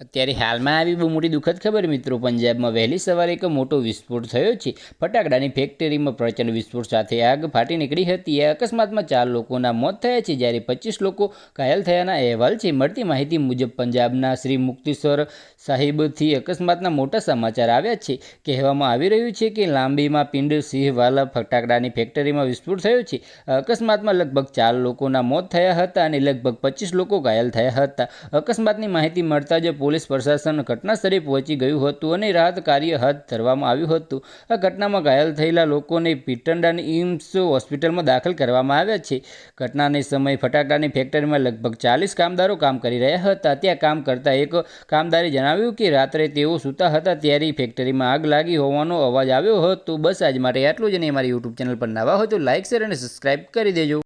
ત્યારે હાલમાં આવી બહુ મોટી દુઃખદ ખબર મિત્રો. પંજાબમાં વહેલી સવારે એક મોટો વિસ્ફોટ થયો છે. ફટાકડાની ફેક્ટરીમાં પ્રચંડ વિસ્ફોટ સાથે આગ ફાટી નીકળી હતી. આ અકસ્માતમાં ચાર લોકોના મોત થયા છે. જ્યારે પચીસ લોકો ઘાયલ થયાના અહેવાલ છે. મળતી માહિતી મુજબ પંજાબના શ્રી મુક્તિસ્વર સાહિબથી અકસ્માતના મોટા સમાચાર આવ્યા છે. કહેવામાં આવી રહ્યું છે કે લાંબીમાં પિંડ સિંહવાલા ફટાકડાની ફેક્ટરીમાં વિસ્ફોટ થયો છે. અકસ્માતમાં લગભગ ચાર લોકોના મોત થયા હતા અને લગભગ પચીસ લોકો ઘાયલ થયા હતા. અકસ્માતની માહિતી મળતા જ પોલીસ પ્રશાસન ઘટનાસ્થળે પહોંચી ગયું હતું અને રાહત કાર્ય હાથ ધરવામાં આવ્યું હતું. આ ઘટનામાં ઘાયલ થયેલા લોકોને પીટંડાની ઇમ્સ હોસ્પિટલમાં દાખલ કરવામાં આવ્યા છે. ઘટનાને સમયે ફટાકડાની ફેક્ટરીમાં લગભગ ચાલીસ કામદારો કામ કરી રહ્યા હતા. ત્યાં કામ કરતા એક કામદારે જણાવ્યું કે રાત્રે તેઓ સૂતા હતા ત્યારે ફેક્ટરીમાં આગ લાગી હોવાનો અવાજ આવ્યો હતો. બસ આજ માટે આટલું જ નહીં અમારી યુટ્યુબ ચેનલ પર નવા હોય તો લાઇક શેર અને સબસ્ક્રાઇબ કરી દેજો.